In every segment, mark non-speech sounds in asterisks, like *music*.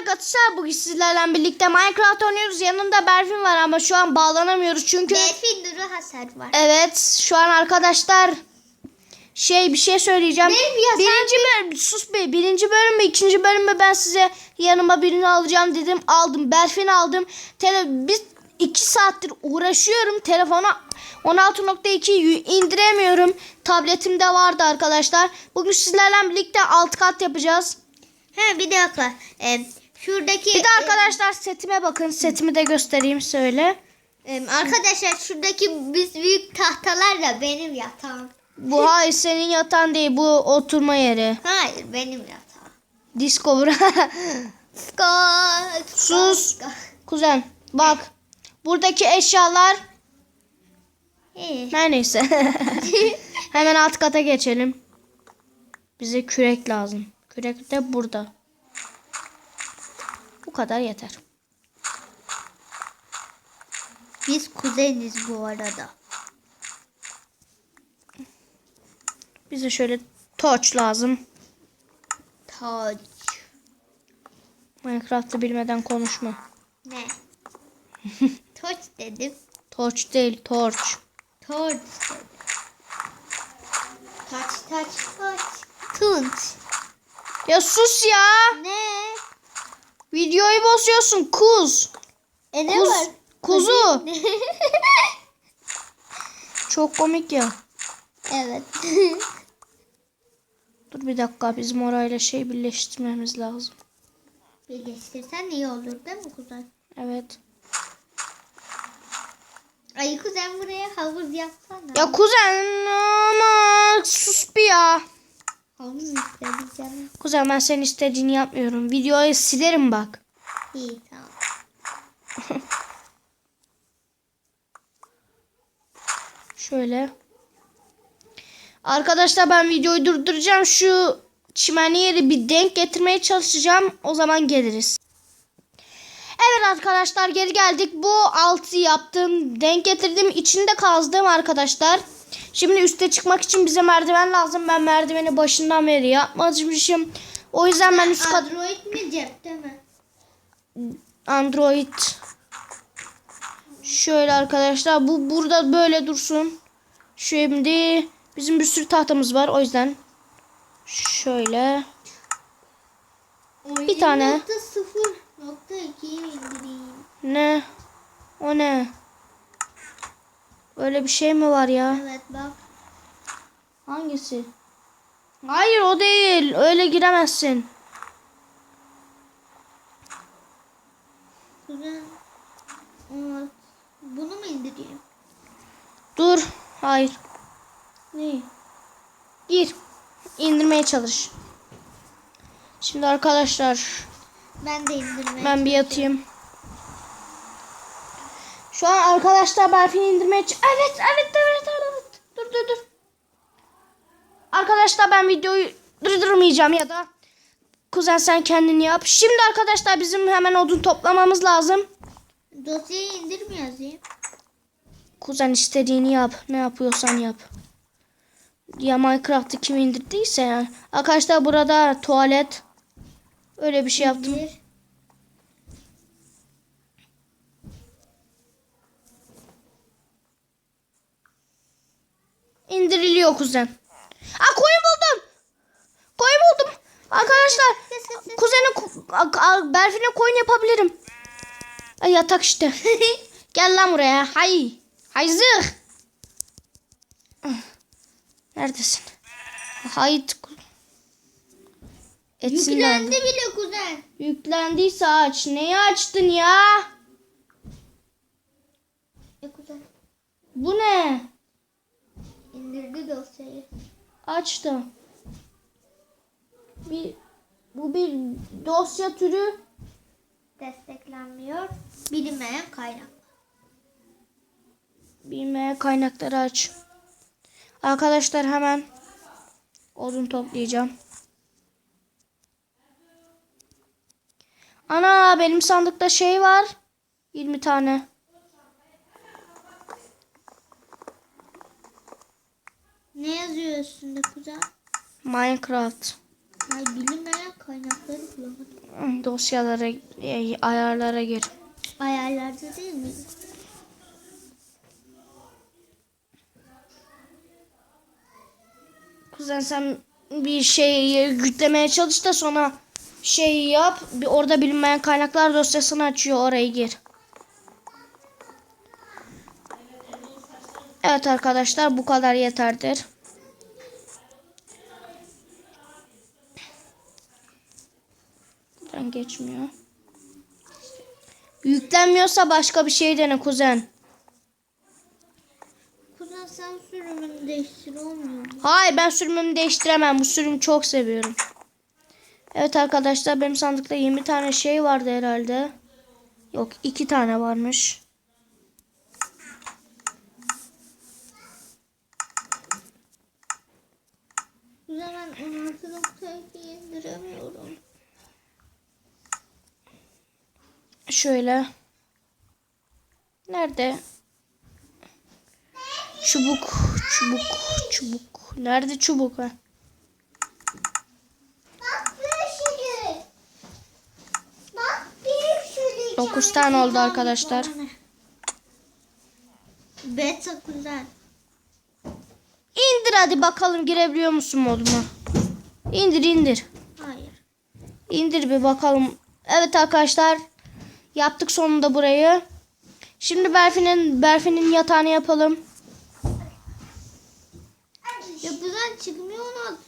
arkadaşlar bugün sizlerle birlikte Minecraft oynuyoruz. Yanında Berfin var ama şu an bağlanamıyoruz çünkü Delfin duru hasar var. evet şu an arkadaşlar şey bir şey söyleyeceğim. Sen birinci bölüm sus be birinci bölüm mü ikinci bölüm mü ben size yanıma birini alacağım dedim aldım Berfin aldım. Tele biz iki saattir uğraşıyorum telefona 16.2'yi indiremiyorum. Tabletimde vardı arkadaşlar. Bugün sizlerle birlikte alt kat yapacağız. He bir dakika. Ee, şuradaki Bir de arkadaşlar setime bakın. Setimi de göstereyim söyle. e, arkadaşlar şuradaki biz büyük tahtalar da benim yatağım. Bu hayır senin yatan değil. Bu oturma yeri. Hayır benim yatağım. Discover. *laughs* Scott. Sus. Kuzen bak. Buradaki eşyalar İyi. her neyse. *laughs* Hemen alt kata geçelim. Bize kürek lazım. Kürek de burada. Bu kadar yeter. Biz kuzeniz bu arada. Bize şöyle torch lazım. Taç. Minecraft'ı bilmeden konuşma. Ne? *laughs* Torç dedim. Torch değil, torch. Torç dedim. Taç taç taç. Tunç. Ya sus ya. Ne? Videoyu bozuyorsun kuz. E ne Kuz, var? kuzu. *laughs* Çok komik ya. evet. *laughs* Dur bir dakika bizim orayla şey birleştirmemiz lazım. Birleştirsen iyi olur değil mi kuzen? Evet. Ay kuzen buraya havuz yapsana. Ya kuzen ama sus bir ya. Kuzen ben senin istediğini yapmıyorum. Videoyu silerim bak. İyi tamam. *laughs* Şöyle. Arkadaşlar ben videoyu durduracağım. Şu çimenli yeri bir denk getirmeye çalışacağım. O zaman geliriz. Evet arkadaşlar geri geldik. Bu altı yaptım. Denk getirdim. İçinde kazdım arkadaşlar. Şimdi üste çıkmak için bize merdiven lazım. Ben merdiveni başından beri yapmamışım. O yüzden ben üst kat... Android mi cepte mi? Android. Şöyle arkadaşlar bu burada böyle dursun. Şimdi bizim bir sürü tahtamız var o yüzden şöyle Bir tane. Nokta sıfır nokta ikiye indireyim. ne o ne öyle bir şey mi var ya? Evet bak. hangisi? Hayır o değil. Öyle giremezsin. Bunu mu indireyim? dur. Hayır. Ne? Gir. İndirmeye çalış. Şimdi arkadaşlar Ben de indirmeye Ben bir yatayım. Şu an arkadaşlar Berfin'i indirmeye ç- Evet, evet, evet, evet. Dur, dur, dur. Arkadaşlar ben videoyu durdurmayacağım ya da kuzen sen kendini yap. Şimdi arkadaşlar bizim hemen odun toplamamız lazım. Dosyayı indir mi yazayım? Kuzen istediğini yap. Ne yapıyorsan yap. Ya Minecraft'ı kim indirdiyse yani. Arkadaşlar burada tuvalet. Öyle bir şey yaptım. İndir. İndiriliyor kuzen. Aa koyun buldum. Koyun buldum. Arkadaşlar kuzenin Berfin'e koyun yapabilirim. Ay yatak işte. *laughs* Gel lan buraya. Hay. Hay zırh. Neredesin? Hayt. Etsin Yüklendi nerede? bile kuzen. Yüklendiyse aç. Neyi açtın ya? E kuzen. Bu ne? Dosyayı. Açtım. Bir bu bir dosya türü. Desteklenmiyor. Bilinmeyen kaynak. Bilmeye kaynakları aç. Arkadaşlar hemen odun toplayacağım. Ana benim sandıkta şey var. 20 tane. Ne yazıyor üstünde kuzen? Minecraft. Ay bilinmeyen kaynakları bulamadım. Hı, Dosyalara, e, ayarlara gir. Ayarlarda değil mi? Kuzen sen bir şey yüklemeye çalış da sonra şey yap. Bir orada bilinmeyen kaynaklar dosyasını açıyor. Orayı gir. Evet arkadaşlar bu kadar yeterdir. Buradan geçmiyor. Yüklenmiyorsa başka bir şey dene kuzen. Kuzen sen sürümünü değiştir olmuyor mu? Hayır ben sürümümü değiştiremem. Bu sürümü çok seviyorum. Evet arkadaşlar benim sandıkta 20 tane şey vardı herhalde. Yok 2 tane varmış. Kuzen ben 16.2 indiremiyorum. Şöyle. Nerede? Çubuk, çubuk, çubuk. Nerede çubuk ha? 9 tane oldu arkadaşlar. Beta kuzen. İndir hadi bakalım girebiliyor musun moduma? İndir indir. Hayır. İndir bir bakalım. Evet arkadaşlar. Yaptık sonunda burayı. Şimdi Berfin'in Berfin'in yatağını yapalım. Ya kuzen çıkmıyor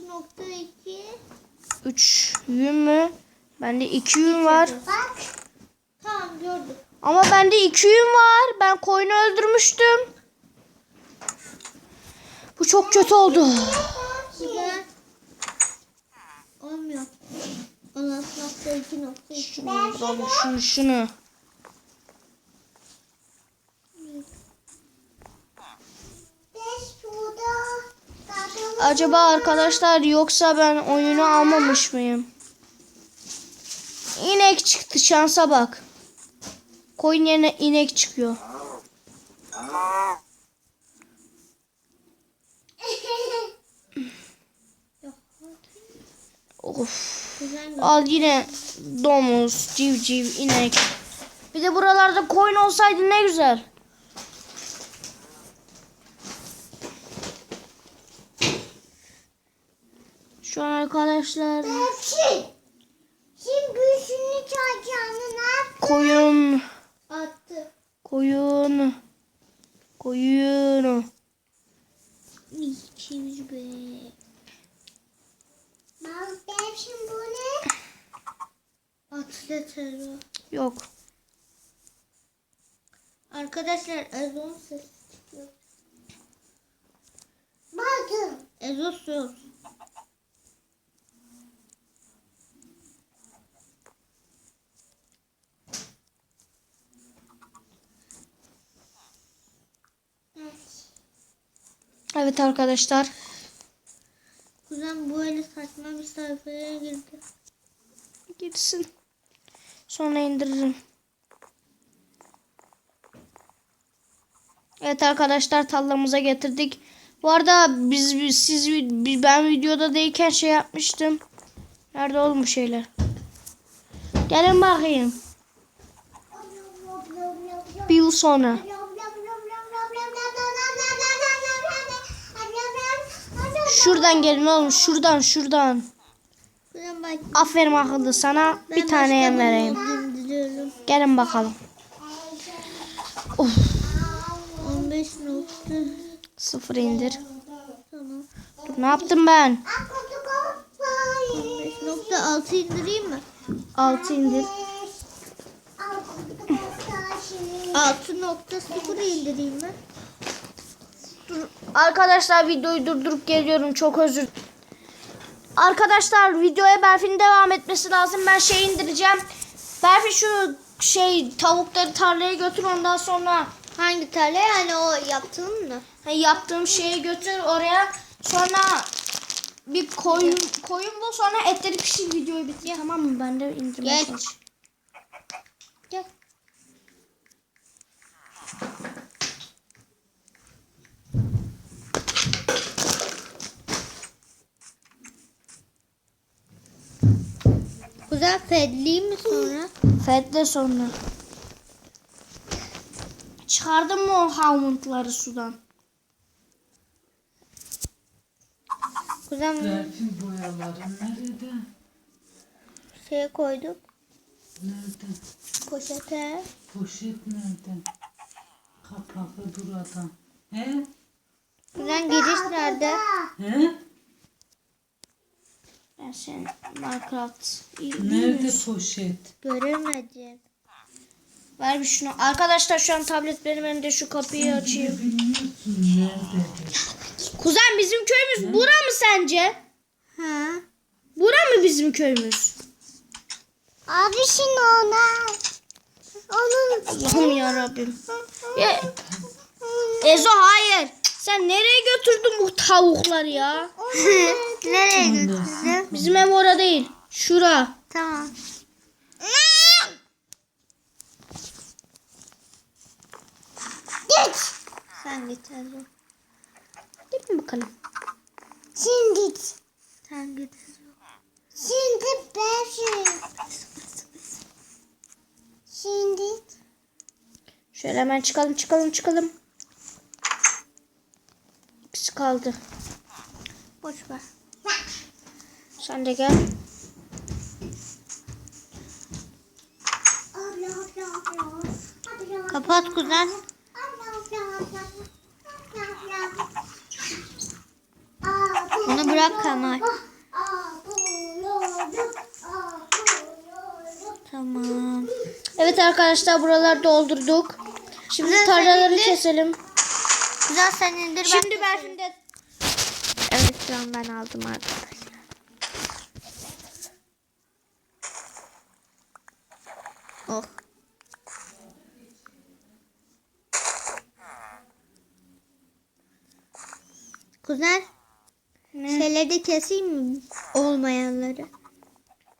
16.2. 3 yün mü? Bende 2 yün var. Bak. Tamam gördüm. Ama bende 2 yün var. Ben koyunu öldürmüştüm. Bu çok kötü oldu. Olmuyor. 16.2.2. Şunu, şunu, şunu. Acaba arkadaşlar yoksa ben oyunu almamış mıyım? İnek çıktı şansa bak. Koyun yerine inek çıkıyor. Of. Kuzen Al yine domuz, civciv, inek. Bir de buralarda koyun olsaydı ne güzel. Şu an arkadaşlar Şimdi, şimdi büyüsünü çağıracağını ne yap? koyun, Attı. koyun, koyun. İkimiz be. Ben şimdi? Atlet Ero. Yok. Arkadaşlar ezon ses çıkıyor. Bakın. Ezon söz. Evet arkadaşlar. Kuzen böyle saçma bir sayfaya girdi. Gitsin. Sonra indiririm. Evet arkadaşlar tallamıza getirdik. Bu arada biz, biz siz ben videoda değilken şey yapmıştım. Nerede bu şeyler? Gelin bakayım. Bir yıl sonra. Şuradan gelin oğlum şuradan şuradan. Aferin akıllı sana ben bir tane yem vereyim. Gelin bakalım. Of. 15 nokta. Sıfır indir. Tamam. Dur, ne yaptım ben? 15 nokta 6 indireyim mi? Altı indir. 6.0 indireyim mi? Dur. Arkadaşlar videoyu durdurup geliyorum. Çok özür. Arkadaşlar videoya Berfin'in devam etmesi lazım. Ben şey indireceğim. Berfin şu şey tavukları tarlaya götür ondan sonra Hangi tarla yani o yaptığın mı? hani yaptığım şeyi götür oraya. Sonra bir koyun koyun bul sonra etleri pişir videoyu bitir. Tamam mı? Ben de indirmeye Geç. Gel. Kuzen fedliyim mi sonra? Fed'le sonra. Çıkardın mı o havmuntları sudan? Kuzen Berfin boyaları nerede? şeye koyduk. Nerede? Poşete. Poşet nerede? Kapağı burada. He? Kuzen giriş nerede? He? Ben sen Minecraft. İyi, iyi Nerede poşet? Göremedim. Ver bir şunu. Arkadaşlar şu an tablet benim elimde şu kapıyı açayım. Nerede? Kuzen bizim köyümüz bura mı sence? Ha? Bura mı bizim köyümüz? Abi şimdi ona. Onun. Allah'ım ya Rabbim. Ya, Ezo hayır. Sen nereye götürdün bu tavukları ya? *laughs* Nereye götürdün? Bizim ev orada değil. Şura. Tamam. Git. Sen git hadi. Git mi bakalım? Sen git. Sen git. Şimdi ben Şimdi. Şöyle hemen çıkalım çıkalım çıkalım. Kaldı. Boş ver. Sen de gel. Kapat kuzen. Onu bırak Kemal. Tamam. Evet arkadaşlar buraları doldurduk. Şimdi tarlaları keselim. Güzel sen indir. Şimdi ben şimdi Evet şu an ben aldım arkadaşlar. Oh. Kuzen ne? şeyleri keseyim mi? Olmayanları.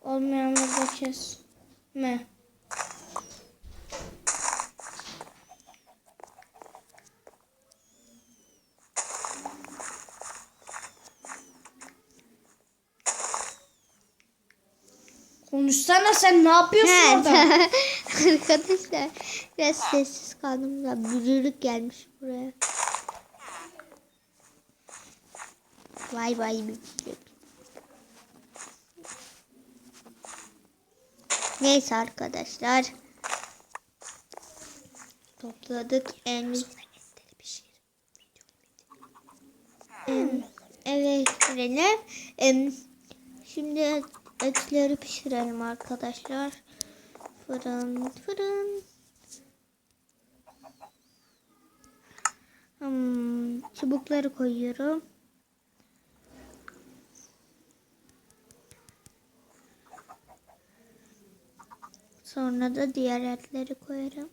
Olmayanları da kes. Ne? Konuşsana sen ne yapıyorsun orada? *laughs* Arkadaşlar biraz sessiz kaldım da bücürük gelmiş buraya. Vay vay bücürük. Neyse arkadaşlar. Topladık en Em, Evet. Em, Şimdi etleri pişirelim arkadaşlar. Fırın fırın. Hmm, çubukları koyuyorum. Sonra da diğer etleri koyarım.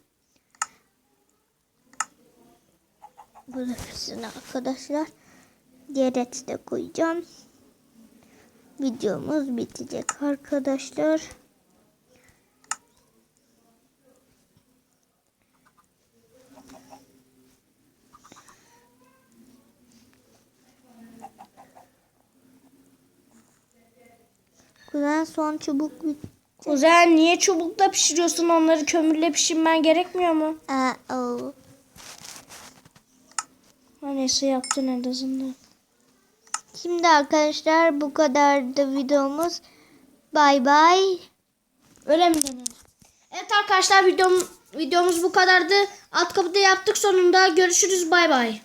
Bu da arkadaşlar. Diğer eti de koyacağım. Videomuz bitecek arkadaşlar. Kuzen son çubuk bitti. Kuzen niye çubukla pişiriyorsun onları kömürle pişirmen gerekmiyor mu? Aa, o. Neyse yaptın en azından. Şimdi arkadaşlar bu kadardı videomuz. Bay bay. Öyle mi denir? Evet arkadaşlar videom, videomuz bu kadardı. Alt kapıda yaptık sonunda. Görüşürüz bay bay.